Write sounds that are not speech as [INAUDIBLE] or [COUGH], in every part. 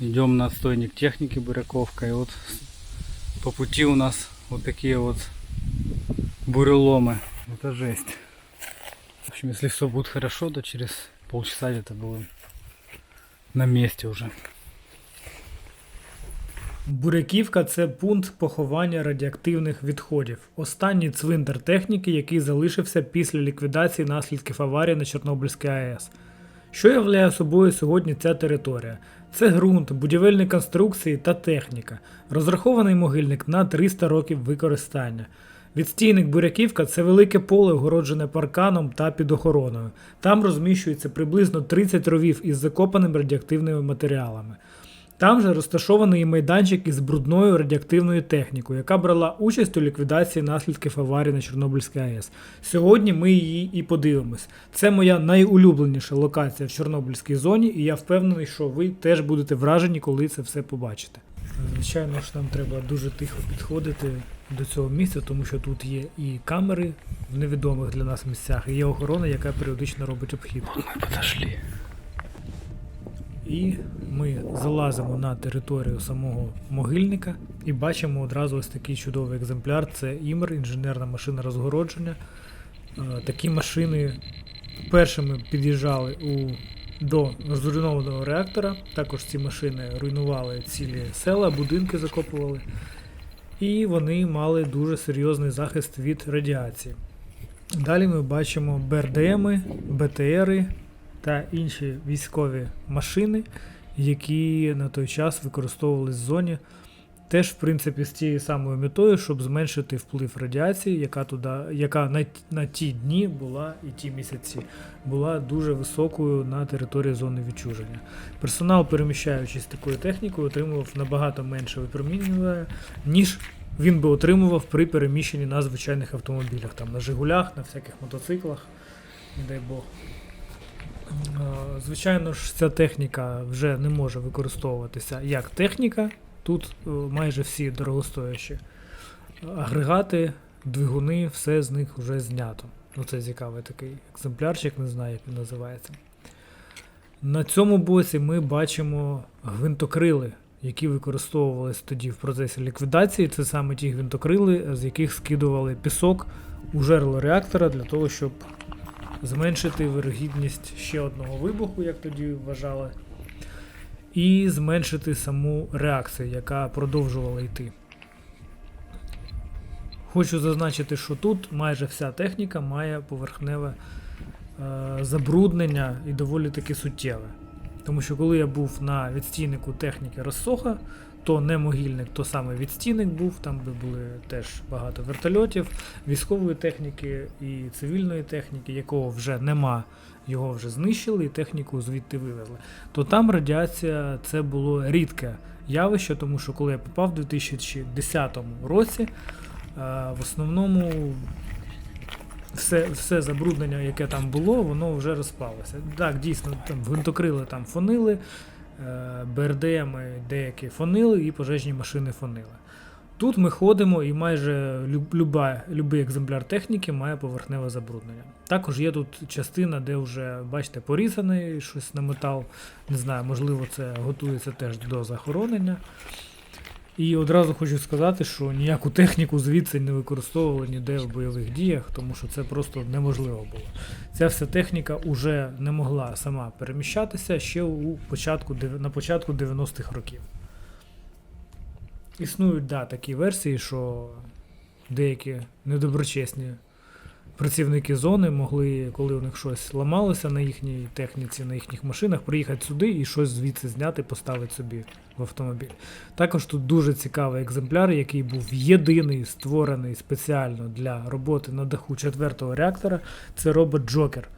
Идем на отстойник техники Буряковка. И вот по пути у нас вот такие вот буреломы. Это жесть. В общем, если все будет хорошо, то через полчаса где-то будем на месте уже. Буряківка це пункт поховання радіоактивних відходів. Останній цвинтар техніки, який залишився після ліквідації наслідків аварії на Чорнобильській АЕС. Що являє собою сьогодні ця територія? Це ґрунт, будівельні конструкції та техніка, розрахований могильник на 300 років використання. Відстійник Буряківка це велике поле, огороджене парканом та під охороною. Там розміщується приблизно 30 ровів із закопаними радіоактивними матеріалами. Там же розташований майданчик із брудною радіоактивною технікою, яка брала участь у ліквідації наслідків аварії на Чорнобильській АЕС. Сьогодні ми її і подивимось. Це моя найулюбленіша локація в Чорнобильській зоні, і я впевнений, що ви теж будете вражені, коли це все побачите. Звичайно ж, нам треба дуже тихо підходити до цього місця, тому що тут є і камери в невідомих для нас місцях, і є охорона, яка періодично робить обхід. Мы подошли. І ми залазимо на територію самого могильника і бачимо одразу ось такий чудовий екземпляр. Це імер, інженерна машина розгородження. Такі машини першими під'їжджали у, до зруйнованого реактора. Також ці машини руйнували цілі села, будинки закопували. І вони мали дуже серйозний захист від радіації. Далі ми бачимо БРДМи, БТРи та інші військові машини, які на той час використовувались в зоні. Теж, в принципі, з тією самою метою, щоб зменшити вплив радіації, яка туди, яка на, на ті дні була і ті місяці була дуже високою на території зони відчуження. Персонал, переміщаючись такою технікою, отримував набагато менше випромінювання, ніж він би отримував при переміщенні на звичайних автомобілях, там на Жигулях, на всяких мотоциклах, не дай Бог. Е, Звичайно ж, ця техніка вже не може використовуватися як техніка. Тут е, майже всі дорогостоящі агрегати, двигуни, все з них вже знято. Ну, це цікавий такий екземплярчик, не знаю, як він називається. На цьому боці ми бачимо гвинтокрили, які використовувалися тоді в процесі ліквідації. Це саме ті гвинтокрили, з яких скидували пісок у жерло реактора для того, щоб зменшити вирогідність ще одного вибуху, як тоді вважали, і зменшити саму реакцію, яка продовжувала йти. Хочу зазначити, що тут майже вся техніка має поверхневе е, забруднення і доволі таки суттєве. Тому що коли я був на відстійнику техніки Розсоха, то не могильник, то саме відстійник був, там де були теж багато вертольотів, військової техніки і цивільної техніки, якого вже нема, його вже знищили і техніку звідти вивезли. То там радіація це було рідке явище, тому що коли я попав у 2010 році, е, в основному все, все забруднення, яке там було, воно вже розпалося. Так, дійсно, там гвинтокрили там фонили, БРДМи деякі фонили і пожежні машини фонили. Тут ми ходимо і майже люб- люба, любий екземпляр техніки має поверхневе забруднення. Також є тут частина, де вже, бачите, порізаний щось на метал. Не знаю, можливо, це готується теж до захоронення. І одразу хочу сказати, що ніяку техніку звідси не використовували ніде в бойових діях, тому що це просто неможливо було. Ця вся техніка вже не могла сама переміщатися ще у початку, на початку 90-х років. Існують да, такі версії, що деякі недоброчесні працівники зони могли, коли у них щось ламалося на їхній техніці, на їхніх машинах, приїхати сюди і щось звідси зняти, поставити собі в автомобіль. Також тут дуже цікавий екземпляр, який був єдиний створений спеціально для роботи на даху четвертого реактора. Це робот Джокер,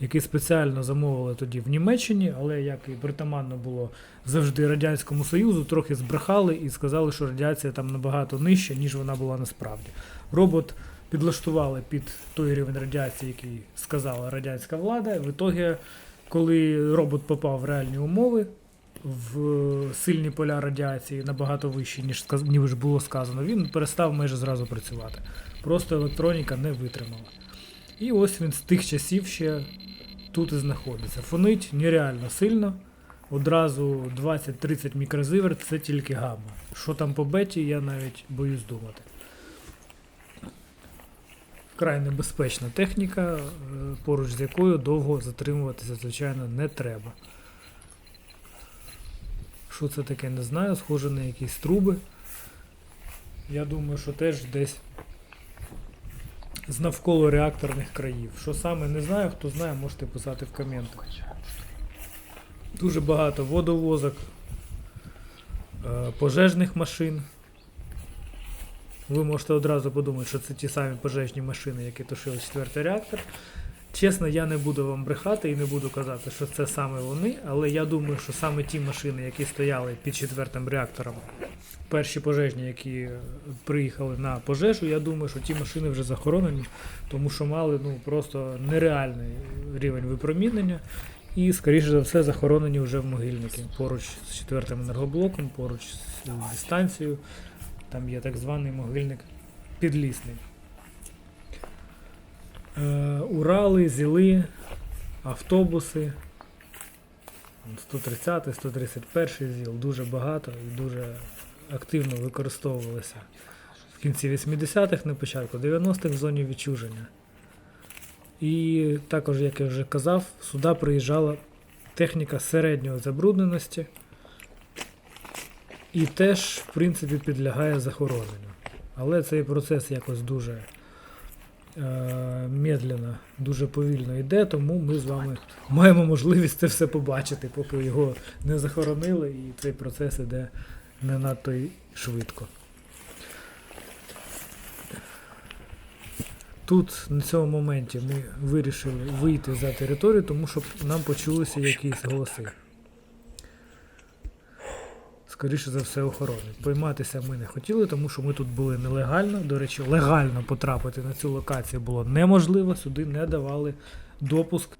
який спеціально замовили тоді в Німеччині, але як і притаманно було завжди Радянському Союзу, трохи збрехали і сказали, що радіація там набагато нижча, ніж вона була насправді. Робот підлаштували під той рівень радіації, який сказала радянська влада. В ітогі, коли робот попав в реальні умови, в сильні поля радіації набагато вищі, ніж, ніж було сказано, він перестав майже зразу працювати. Просто електроніка не витримала. І ось він з тих часів ще тут і знаходиться. Фонить нереально сильно. одразу 20-30 мікрозиверт це тільки гамма. Що там по беті, я навіть боюсь думати. Вкрай небезпечна техніка, е, поруч з якою довго затримуватися, звичайно, не треба. Що це таке, не знаю, схоже на якісь труби. Я думаю, що теж десь з навколо реакторних країв. Що саме не знаю, хто знає, можете писати в коментах. Дуже багато водовозок, е, пожежних машин. Ви можете одразу подумати, що це ті самі пожежні машини, які тушили четвертий реактор. Чесно, я не буду вам брехати і не буду казати, що це саме вони, але я думаю, що саме ті машини, які стояли під четвертим реактором, перші пожежні, які приїхали на пожежу, я думаю, що ті машини вже захоронені, тому що мали ну, просто нереальний рівень випромінення. І, скоріше за все, захоронені вже в могильники поруч з четвертим енергоблоком, поруч з дистанцією. Там є так званий могильник підлісний. Е, Урали, ЗІЛи, автобуси. 130, 131 ЗІЛ, дуже багато і дуже активно використовувалися в кінці 80-х, на початку 90-х в зоні відчуження. І також, як я вже казав, сюди приїжджала техніка середньої забрудненості і теж, в принципі, підлягає захороненню. Але цей процес якось дуже е, медленно, дуже повільно йде, тому ми з вами маємо можливість це все побачити, поки його не захоронили, і цей процес іде не надто й швидко. Тут на цьому моменті ми вирішили вийти за територію, тому що нам почулися якісь голоси. Скоріше за все, охорони. Пойматися ми не хотіли, тому що ми тут були нелегально. До речі, легально потрапити на цю локацію було неможливо, сюди не давали допуск.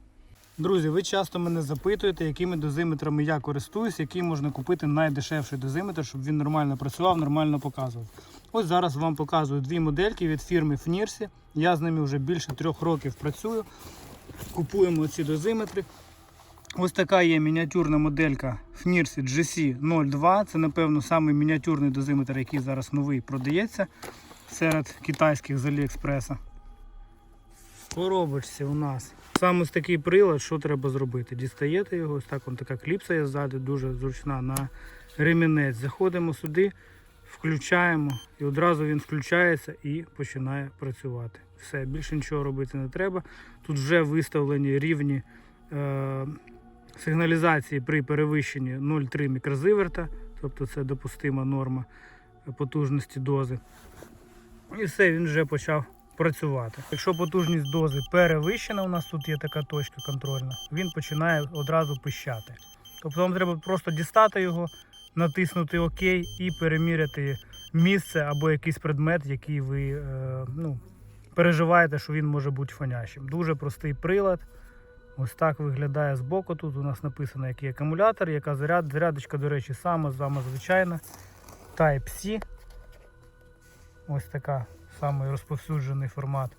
Друзі, ви часто мене запитуєте, якими дозиметрами я користуюсь, який можна купити найдешевший дозиметр, щоб він нормально працював, нормально показував. Ось зараз вам показую дві модельки від фірми Фнірсі. Я з ними вже більше трьох років працюю. Купуємо ці дозиметри. Ось така є мініатюрна моделька Фнірсі GC02. Це, напевно, самий мініатюрний дозиметр, який зараз новий продається серед китайських з Аліекспреса. Коробочці у нас саме ось такий прилад, що треба зробити? Дістаєте його, ось так вон така кліпса є ззаду, дуже зручна на ремінець. Заходимо сюди, включаємо і одразу він включається і починає працювати. Все, більше нічого робити не треба. Тут вже виставлені рівні е, сигналізації при перевищенні 0,3 мікрозиверта, тобто це допустима норма потужності дози. І все, він вже почав працювати. Якщо потужність дози перевищена, у нас тут є така точка контрольна, він починає одразу пищати. Тобто вам треба просто дістати його, натиснути ОК і переміряти місце або якийсь предмет, який ви е, ну, переживаєте, що він може бути фонящим. Дуже простий прилад. Ось так виглядає збоку. Тут у нас написано, який акумулятор, яка заряд. Зарядочка, до речі, сама, сама звичайна. Type-C. Ось така самий розповсюджений формат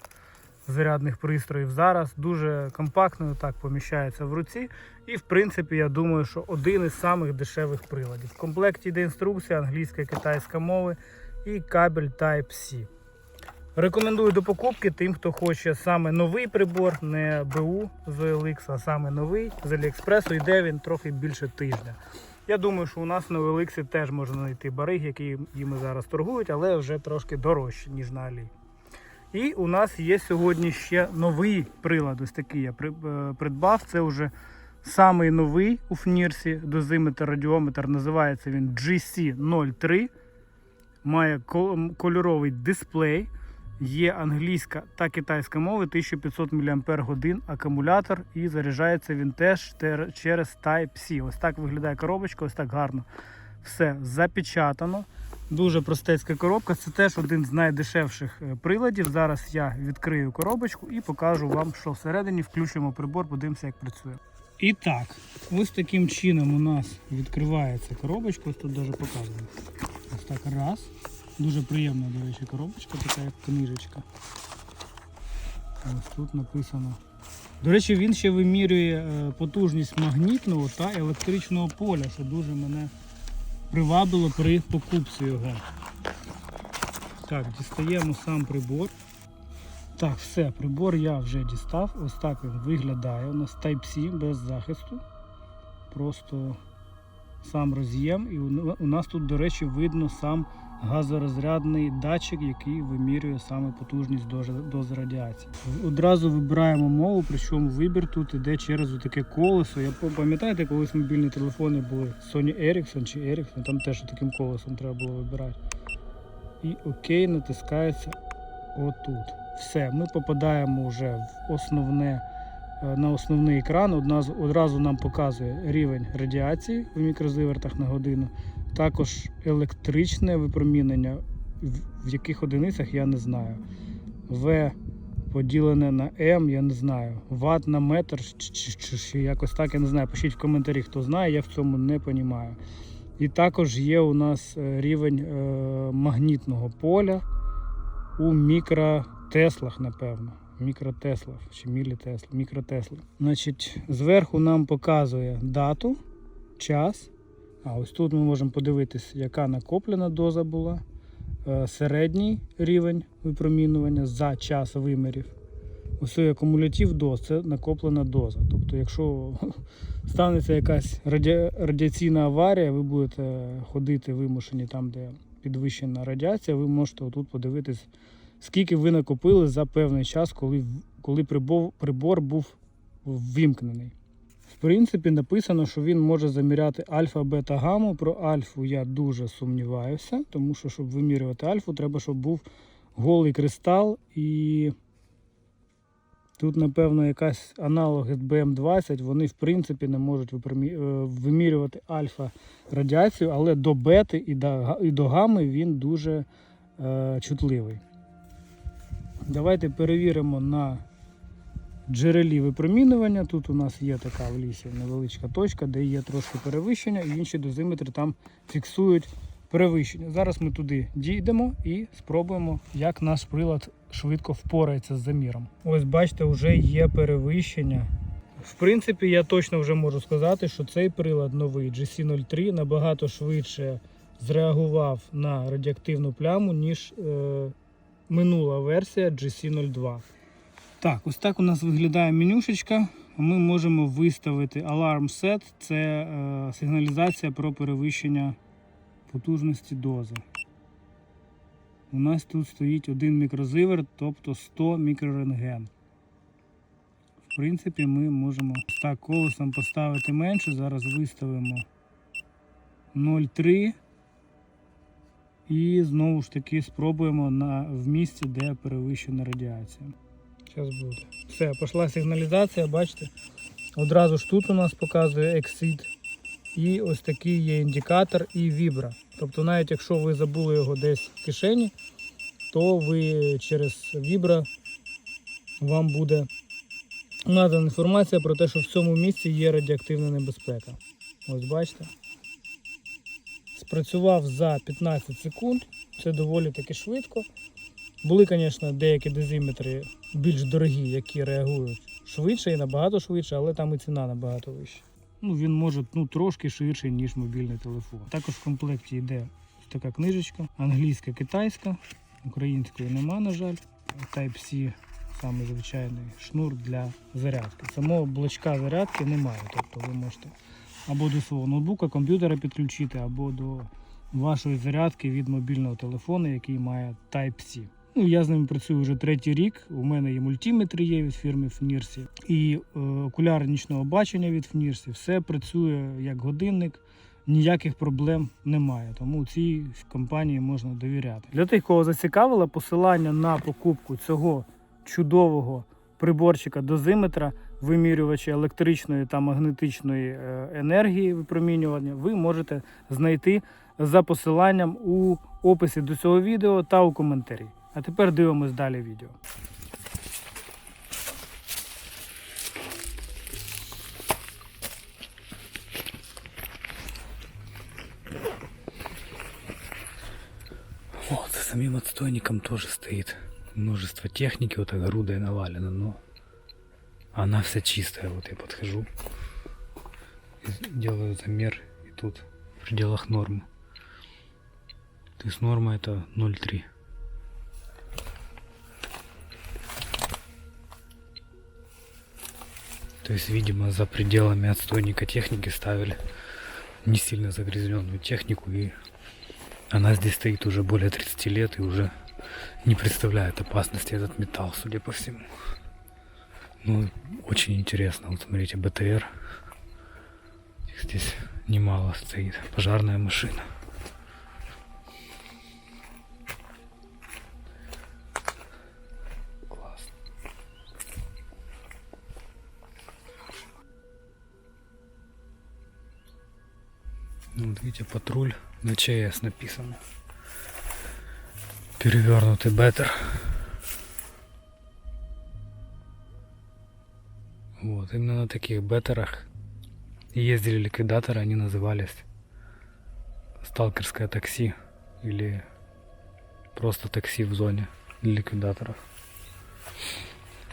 зарядних пристроїв зараз. Дуже компактно так поміщається в руці. І в принципі, я думаю, що один із самих дешевих приладів. В комплекті йде інструкція англійська і китайська мови і кабель Type-C. Рекомендую до покупки тим, хто хоче саме новий прибор, не БУ з OLX, а саме новий з Аліекспресу. Йде він трохи більше тижня. Я думаю, що у нас на OLX теж можна знайти бариг, які їми зараз торгують, але вже трошки дорожче, ніж на Алі. І у нас є сьогодні ще новий прилад. Ось такий я е, придбав. Це вже самий новий у Фнірсі дозиметр радіометр. Називається він GC03. Має кольоровий дисплей. Є англійська та китайська мови 1500 мАч акумулятор і заряджається він теж через Type-C. Ось так виглядає коробочка, ось так гарно. Все запечатано. Дуже простецька коробка. Це теж один з найдешевших е, приладів. Зараз я відкрию коробочку і покажу вам, що всередині включимо прибор, подивимося, як працює. І так, ось таким чином у нас відкривається коробочка. Ось тут навіть показано. Ось так раз. Дуже приємна, до речі, коробочка, така як книжечка. Ось тут написано До речі, він ще вимірює е, потужність магнітного та електричного поля, що дуже мене привабило при покупці його. Так, дістаємо сам прибор. Так, все, прибор я вже дістав. Ось так він виглядає. У нас Type-C без захисту. Просто сам роз'єм. І у у нас тут, до речі, видно сам газорозрядний датчик, який вимірює саме потужність дози, радіації. Одразу вибираємо мову, причому вибір тут іде через таке колесо. Я пам'ятаєте, колись мобільні телефони були Sony Ericsson чи Ericsson, там теж таким колесом треба було вибирати. І ОК натискається отут. Все, ми попадаємо вже в основне, е, на основний екран. Одразу нам показує рівень радіації в мікрозивертах на годину. Також електричне випромінення, в- яких одиницях я не знаю. В поділене на М, я не знаю. Ват на метр чи, чи, чи, чи якось так, я не знаю. Пишіть в коментарі, хто знає, я в цьому не розумію. І також є у нас е, рівень е, магнітного поля у мікротеслах, напевно. Мікротеслах чи мілітесла, мікротесли. Значить, зверху нам показує дату, час. А ось тут ми можемо подивитись, яка накоплена доза була, е, середній рівень випромінювання за час вимірів. Ось акумулятив доз це накоплена доза. Тобто, якщо [LAUGHS] станеться якась раді... радіаційна аварія, ви будете ходити вимушені там, де підвищена радіація, ви можете отут подивитись, скільки ви накопили за певний час, коли, коли прибор, прибор був ввімкнений. В принципі, написано, що він може заміряти альфа, бета, гаму. Про альфу я дуже сумніваюся, тому що, щоб вимірювати альфу, треба, щоб був голий кристал і. Тут, напевно, якась аналог BM20, вони в принципі не можуть е, вимірювати альфа радіацію, але до бети і до гами він дуже е, чутливий. Давайте перевіримо на джерелі випромінювання. Тут у нас є така в лісі невеличка точка, де є трошки перевищення, і інші дозиметри там фіксують перевищення. Зараз ми туди дійдемо і спробуємо, як наш прилад швидко впорається з заміром. Ось бачите, вже є перевищення. В принципі, я точно вже можу сказати, що цей прилад новий GC03 набагато швидше зреагував на радіоактивну пляму, ніж е, минула версія GC02. Так, ось так у нас виглядає менюшечка. Ми можемо виставити Alarm Set, це е, сигналізація про перевищення потужності дози. У нас тут стоїть один мікрозиверт, тобто 100 мікрорентген. В принципі, ми можемо так колесом поставити менше. Зараз виставимо 0,3 і знову ж таки спробуємо на, в місці, де перевищена радіація. Зараз буде. Все, пішла сигналізація, бачите? Одразу ж тут у нас показує Exit. І ось такий є індикатор і вібра. Тобто, навіть якщо ви забули його десь в кишені, то ви через вібра вам буде надана інформація про те, що в цьому місці є радіоактивна небезпека. Ось бачите. Спрацював за 15 секунд. Це доволі таки швидко. Були, звісно, деякі дозиметри більш дорогі, які реагують швидше і набагато швидше, але там і ціна набагато вища. Ну, він може ну, трошки ширший, ніж мобільний телефон. Також в комплекті йде така книжечка, англійська, китайська, української нема, на жаль. Type-C саме звичайний шнур для зарядки. Самого блочка зарядки немає. Тобто ви можете або до свого ноутбука, комп'ютера підключити, або до вашої зарядки від мобільного телефону, який має Type-C. Ну, я з ними працюю вже третій рік. У мене і мультиметри є від фірми Фнірсі, і е, окуляри нічного бачення від Фнірсі. Все працює як годинник, ніяких проблем немає. Тому цій компанії можна довіряти. Для тих, кого зацікавило, посилання на покупку цього чудового приборчика дозиметра, вимірювача електричної та магнетичної е, енергії випромінювання, ви можете знайти за посиланням у описі до цього відео та у коментарі. А тепер дивимось далі відео. О, за самим отстойником тоже стоит множество техники, вот так грудой навалено, но Она вся чистая. Вот я подхожу. Делаю замер. И тут в пределах нормы. То есть норма это 0,3. То есть, видимо, за пределами отстойника техники ставили не сильно загрязненную технику и она здесь стоит уже более 30 лет и уже не представляет опасности этот металл, судя по всему. Ну, очень интересно. Вот смотрите, БТР. Их здесь немало стоит. Пожарная машина. Видите, патруль на ЧС написано. Перевернутый беттер. Вот, именно на таких беттерах ездили ликвидаторы, они назывались сталкерское такси или просто такси в зоне для ликвидаторов.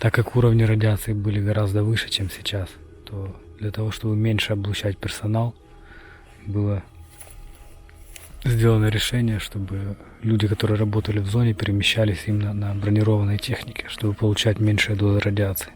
Так как уровни радиации были гораздо выше, чем сейчас, то для того, чтобы меньше облучать персонал, было сделано решение, чтобы люди, которые работали в зоне, перемещались именно на бронированной технике, чтобы получать меньшую дозу радиации.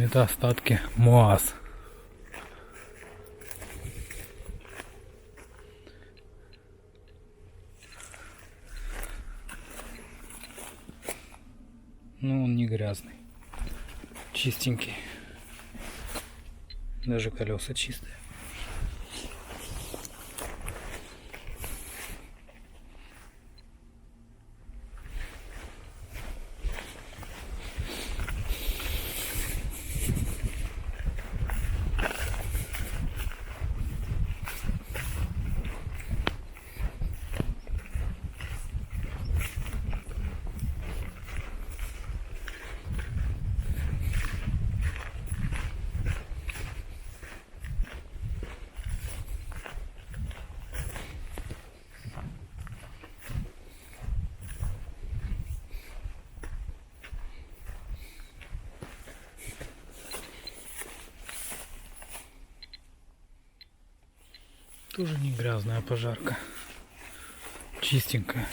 Это остатки МОАЗ. Ну, он не грязный. Чистенький. Даже колеса чистые. Тоже не грязная пожарка. Чистенькая.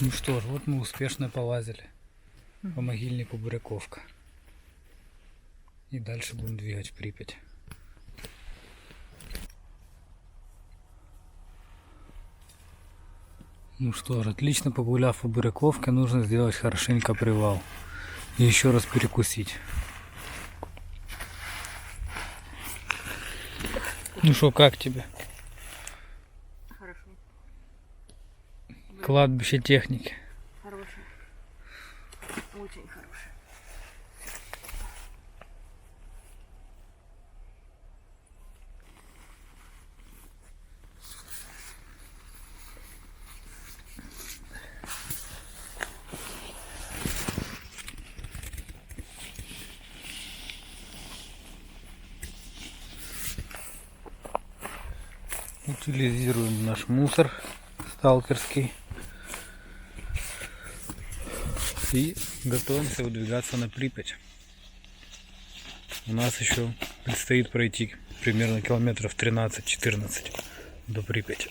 Ну что ж, вот мы успешно полазили по могильнику Буряковка. И дальше будем двигать в Припять. Ну что ж, отлично погуляв по Буряковке, нужно сделать хорошенько привал. И еще раз перекусить. Ну что, как тебе? Хорошо. Кладбище техники. Хороший. Очень хороший. Утилизируем наш мусор сталкерский. И готовимся выдвигаться на Припять. У нас еще предстоит пройти примерно километров 13-14 до Припяти.